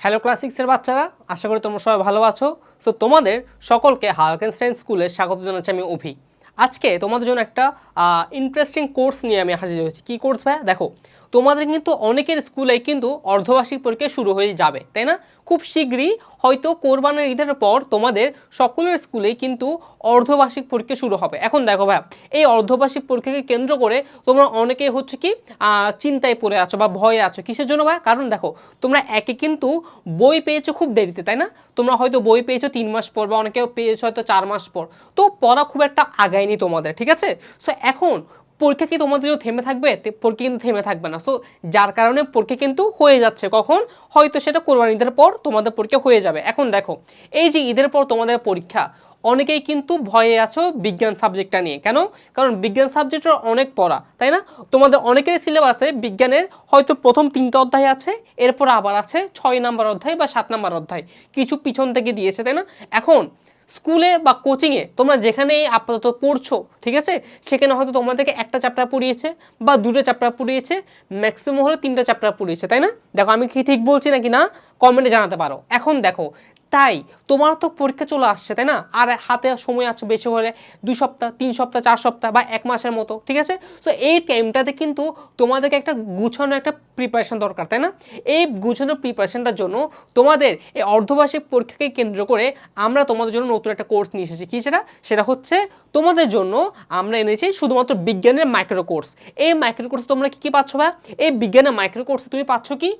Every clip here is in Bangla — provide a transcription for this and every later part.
হ্যালো ক্লাস সিক্সের বাচ্চারা, আশা করি তোমরা সবাই ভালো আছো। সো তোমাদের সকলকে হার্কেনস্টাইন স্কুলে স্বাগত জানাচ্ছি আমি অভি। আজকে তোমাদের জন্য একটা ইন্টারেস্টিং কোর্স নিয়ে আমি হাজির হয়েছি। কী কোর্স ভাই? দেখো তোমাদের কিন্তু অনেকের স্কুলে কিন্তু অর্ধবার্ষিক পরীক্ষা শুরু হয়ে যাবে, তাই না? খুব শীঘ্রই হয়তো কোরবানের ঈদের পর তোমাদের সকলের স্কুলেই কিন্তু অর্ধবার্ষিক পরীক্ষা শুরু হবে। এখন দেখো ভাই এই অর্ধবার্ষিক পরীক্ষাকে কেন্দ্র করে তোমরা অনেকেই হচ্ছে কি চিন্তায় পড়ে আছো বা ভয়ে আছো। কিসের জন্য ভাই কারণ দেখো, তোমরা একে কিন্তু বই পেয়েছ খুব দেরিতে, তাই না? তোমরা হয়তো বই পেয়েছ তিন মাস পর বা অনেকেও পেয়েছ হয়তো চার মাস পর। তো পড়া খুব একটা আগায়নি তোমাদের, ঠিক আছে? সো এখন পরীক্ষা কি তোমাদের যদি থেমে থাকবে? পরীক্ষা কিন্তু থেমে থাকবে না। সো যার কারণে পরীক্ষা কিন্তু হয়ে যাচ্ছে। কখন? হয়তো সেটা কোরবানি ঈদের পর তোমাদের পরীক্ষা হয়ে যাবে। এখন দেখো, এই যে ঈদের পর তোমাদের পরীক্ষা, অনেকেই কিন্তু ভয়ে আছো বিজ্ঞান সাবজেক্টটা নিয়ে। কেন? কারণ বিজ্ঞান সাবজেক্টের অনেক পড়া, তাই না? তোমাদের অনেকেরই সিলেবাসে বিজ্ঞানের হয়তো প্রথম তিনটা অধ্যায় আছে, এরপর আবার আছে ছয় নাম্বার অধ্যায় বা সাত নাম্বার অধ্যায়। কিছু পিছন থেকে দিয়েছে, তাই না? এখন স্কুলে বা কোচিংয়ে তোমরা যেখানেই আপাতত পড়ছো, ঠিক আছে? সেখানে হয়তো তোমাদেরকে একটা চ্যাপ্টার পড়িয়েছে বা দুটো চ্যাপ্টার পড়িয়েছে, ম্যাক্সিমাম হলো তিনটা চ্যাপ্টার পড়িয়েছে, তাই না? দেখো, আমি কি ঠিক বলছি নাকি না? কমেন্টে জানাতে পারো। এখন দেখো তাই তোমার তো পরীক্ষা চলে আসছে, তাই না? আর হাতে সময় আছে বেশি হলে দুই সপ্তাহ, তিন সপ্তাহ, চার সপ্তাহ বা এক মাসের মতো, ঠিক আছে? সো এই টাইমটাতে কিন্তু তোমাদেরকে একটা গুছানো একটা প্রিপারেশন দরকার, তাই না? এই গুছানো প্রিপারেশনটার জন্য তোমাদের এই অর্ধবার্ষিক পরীক্ষাকে কেন্দ্র করে আমরা তোমাদের জন্য নতুন একটা কোর্স নিয়ে এসেছি। কী সেটা? সেটা হচ্ছে তোমাদের জন্য আমরা এনেছি শুধুমাত্র বিজ্ঞানের মাইক্রো কোর্স এই মাইক্রো কোর্স তোমরা কী কী পাচ্ছ ভাই? এই বিজ্ঞানের মাইক্রো কোর্সে তুমি পাচ্ছ কি?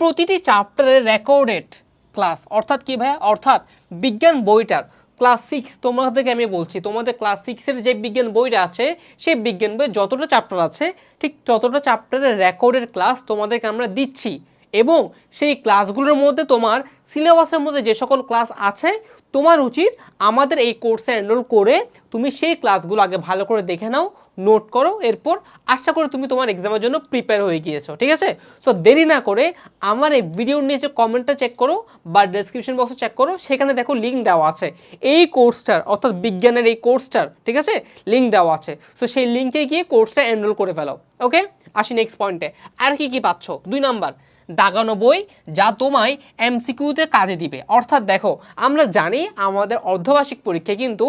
প্রতিটি চ্যাপ্টারের রেকর্ডেড ক্লাস অর্থাৎ কি ভাইয়া? অর্থাৎ বিজ্ঞান বইটার। ক্লাস সিক্স তোমাদেরকে আমি বলছি, তোমাদের ক্লাস সিক্সের যে বিজ্ঞান বইটা আছে, সেই বিজ্ঞান বইয়ের যতটা চ্যাপ্টার আছে, ঠিক ততটা চ্যাপ্টারের রেকর্ডের ক্লাস তোমাদেরকে আমরা দিচ্ছি। এবং সেই ক্লাসগুলোর মধ্যে তোমার সিলেবাসের মধ্যে যে সকল ক্লাস আছে, তোমার উচিত আমাদের এই কোর্সে এনরোল করে তুমি সেই ক্লাসগুলো আগে ভালো করে দেখে নাও নোট করো, এরপর আশা করি তুমি তোমার এক্সামের জন্য প্রিপেয়ার হয়ে গিয়েছো, ঠিক আছে? সো দেরি না করে আমার এই ভিডিওর নিচে কমেন্টটা চেক করো বা ডেসক্রিপশন বক্সে চেক করো, সেখানে দেখো লিঙ্ক দেওয়া আছে। এই কোর্সটার অর্থাৎ বিজ্ঞানের এই কোর্সটার ঠিক আছে? লিঙ্ক দেওয়া আছে। সো সেই লিঙ্কে গিয়ে কোর্সটা এনরোল করে ফেলো ওকে আসি নেক্সট পয়েন্টে আর কি কি পাচ্ছ? দুই নাম্বার দাগানো বই যা তোমায় এমসিকিউতে কাজে দিবে। অর্থাৎ দেখো, আমরা জানি আমাদের অর্ধবার্ষিক পরীক্ষায় কিন্তু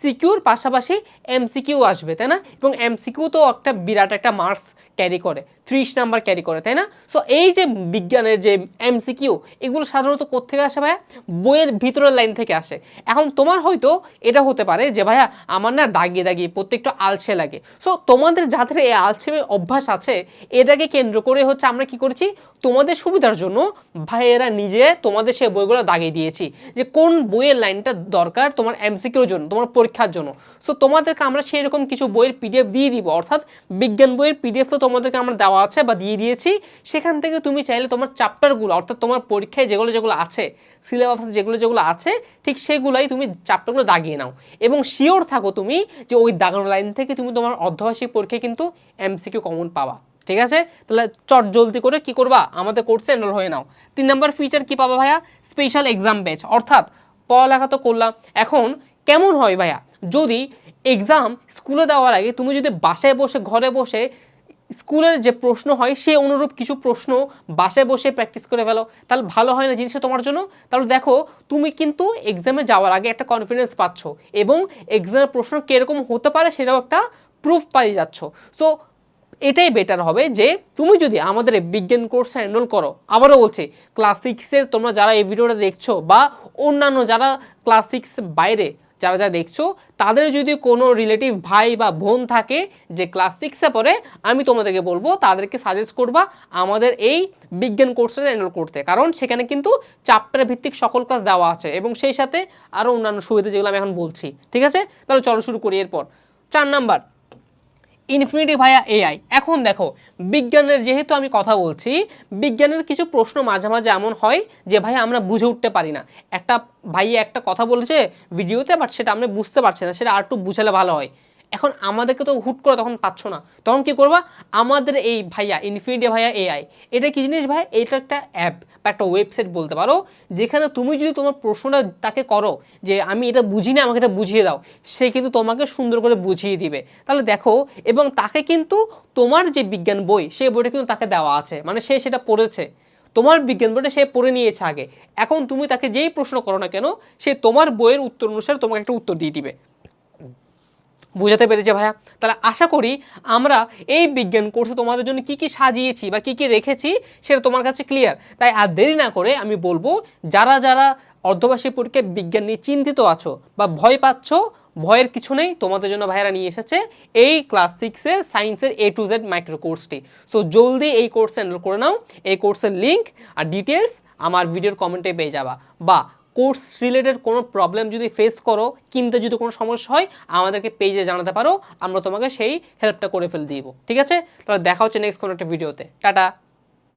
সিকিউর পাশাপাশি এমসিকিউ আসবে, তাই না? এবং এমসিকিউ তো একটা বিরাট একটা মার্কস ক্যারি করে, ত্রিশ নাম্বার ক্যারি করে, তাই না? সো এই যে বিজ্ঞানের যে এমসিকিউ, এগুলো সাধারণত কোথেকে আসে ভাইয়া? বইয়ের ভিতরের লাইন থেকে আসে। এখন তোমার হয়তো এটা হতে পারে যে, ভাইয়া, আমার না দাগিয়ে দাগিয়ে প্রত্যেকটা আলসে লাগে। সো তোমাদের যাদের এই আলসে অভ্যাস আছে, এটাকে কেন্দ্র করে হচ্ছে আমরা কি করেছি? তোমাদের সুবিধার জন্য ভাইয়েরা নিজে তোমাদের সেই বইগুলো দাগিয়ে দিয়েছি যে কোন বইয়ের লাইনটা দরকার তোমার এমসিকিউর জন্য, তোমার পরীক্ষার জন্য। সো তোমাদেরকে আমরা সেই রকম কিছু বইয়ের পিডিএফ দিয়ে দিব। অর্থাৎ বিজ্ঞান বইয়ের পিডিএফ তো তোমাদেরকে আমরা দেওয়া আছে বা দিয়ে দিয়েছি। সেখান থেকে তুমি চাইলে তোমার চ্যাপ্টারগুলো অর্থাৎ তোমার পরীক্ষায় যেগুলো যেগুলো আছে সিলেবাসে যেগুলো যেগুলো আছে, ঠিক সেগুলাই তুমি চ্যাপ্টারগুলো দাগিয়ে নাও। এবং শিওর থাকো তুমি যে ওই দাগানো লাইন থেকে তুমি তোমার অর্ধবার্ষিক পরীক্ষায় কিন্তু এমসিকিউ কমন পাবা। ঠিক আছে? তাহলে চট জলদি করে কি করবা? আমাদের কোর্সে এনরোল হয়ে নাও। তিন নম্বর ফিচার কি পাবা ভাইয়া? স্পেশাল এক্সাম ব্যাচ অর্থাৎ পড়ালেখা তো করলাম। এখন কেমন হয় ভাইয়া? যদি এক্সাম স্কুলে দেওয়ার আগে তুমি যদি বাসায় বসে, ঘরে বসে স্কুলের যে প্রশ্ন হয়, সে অনুরূপ কিছু প্রশ্ন বাসায় বসে প্র্যাকটিস করে ফেলো। তাহলে ভালো হয় না জিনিসটা তোমার জন্য? তাহলে দেখো, তুমি কিন্তু এক্সামে যাওয়ার আগে একটা কনফিডেন্স পাচ্ছ এবং এক্সামের প্রশ্ন কীরকম হতে পারে সেটাও একটা প্রুফ পাই যাচ্ছ। সো এটাই বেটার হবে যে তুমি যদি আমাদের বিজ্ঞান কোর্সে এনরোল করো। আবারও বলছি ক্লাস সিক্সের তোমরা যারা এই ভিডিওটা দেখছ বা অন্যান্য যারা ক্লাস সিক্স বাইরে যারা যারা দেখছ, তাদের যদি কোনো রিলেটিভ ভাই বা বোন থাকে যে ক্লাস সিক্সে পড়ে, আমি তোমাদেরকে বলব তাদেরকে সাজেস্ট করবা আমাদের এই বিজ্ঞান কোর্সে এনরোল করতে। কারণ সেখানে কিন্তু চ্যাপ্টার ভিত্তিক সকল ক্লাস দেওয়া আছে এবং সেই সাথে আরও অন্যান্য সুবিধা যেগুলো আমি এখন বলছি। ঠিক আছে? তাহলে চলো শুরু করি এরপর। চার নাম্বার। ইনফিনিটি ভাইয়া এআই এখন দেখো, বিজ্ঞানের যেহেতু আমি কথা বলছি, বিজ্ঞানের কিছু প্রশ্ন মাঝে মাঝে এমন হয় যে ভাই আমরা বুঝে উঠতে পারি না। একটা ভাই একটা কথা বলেছে ভিডিওতে, বাট সেটা আমরা বুঝতে পারছি না, সেটা আর একটু বুঝালে ভালো হয়। এখন আমাদেরকে তো হুট করে তখন পাচ্ছ না। তখন কি করবা? আমাদের এই ভাইয়া ইনফিনিটি ভাইয়া এআই এটা কি জিনিস ভাই? এটা একটা অ্যাপ বা একটা ওয়েবসাইট বলতে পারো, যেখানে তুমি যদি তোমার প্রশ্নটা তাকে করো যে, আমি এটা বুঝি না, আমাকে এটা বুঝিয়ে দাও। সে কিন্তু তোমাকে সুন্দর করে বুঝিয়ে দিবে। তাহলে দেখো, এবং তাকে কিন্তু তোমার যে বিজ্ঞান বই সেই বইটা কিন্তু তাকে দেওয়া আছে। মানে সে সেটা পড়েছে। তোমার বিজ্ঞান বইটা সে পড়ে নিয়েছে আগে। এখন তুমি তাকে যেই প্রশ্ন করো না কেন, সে তোমার বইয়ের উত্তর অনুসারে তোমাকে একটা উত্তর দিয়ে দিবে। বুঝাতে পেরেছে ভাইয়া। তাহলে আশা করি আমরা এই বিজ্ঞান কোর্সে তোমাদের জন্য কি কি সাজিয়েছি বা কি কি রেখেছি সেটা তোমার কাছে ক্লিয়ার তাই আর দেরি না করে আমি বলব, যারা যারা অর্ধবার্ষিক পরীক্ষায় বিজ্ঞান নিয়ে চিন্তিত আছো বা ভয় পাচ্ছ, ভয়ের কিছু নেই, তোমাদের জন্য ভাইয়ারা নিয়ে এসেছে এই ক্লাস সিক্সের সায়েন্সের এ টু জেড মাইক্রো কোর্সটি সো জলদি এই কোর্স এনরোল করে নাও, এই কোর্সের লিঙ্ক আর ডিটেলস আমার ভিডিওর কমেন্টে পেয়ে যাবা। বা কোর্স রিলেটেড কোনো প্রবলেম যদি ফেস করো, কিনতে যদি কোনো সমস্যা হয়, আমাদেরকে পেজে জানাতে পারো, আমরা তোমাকে সেই হেল্পটা করে ফেল দিব। ঠিক আছে? তাহলে দেখা হচ্ছে নেক্সট কোনো একটা ভিডিওতে টাটা!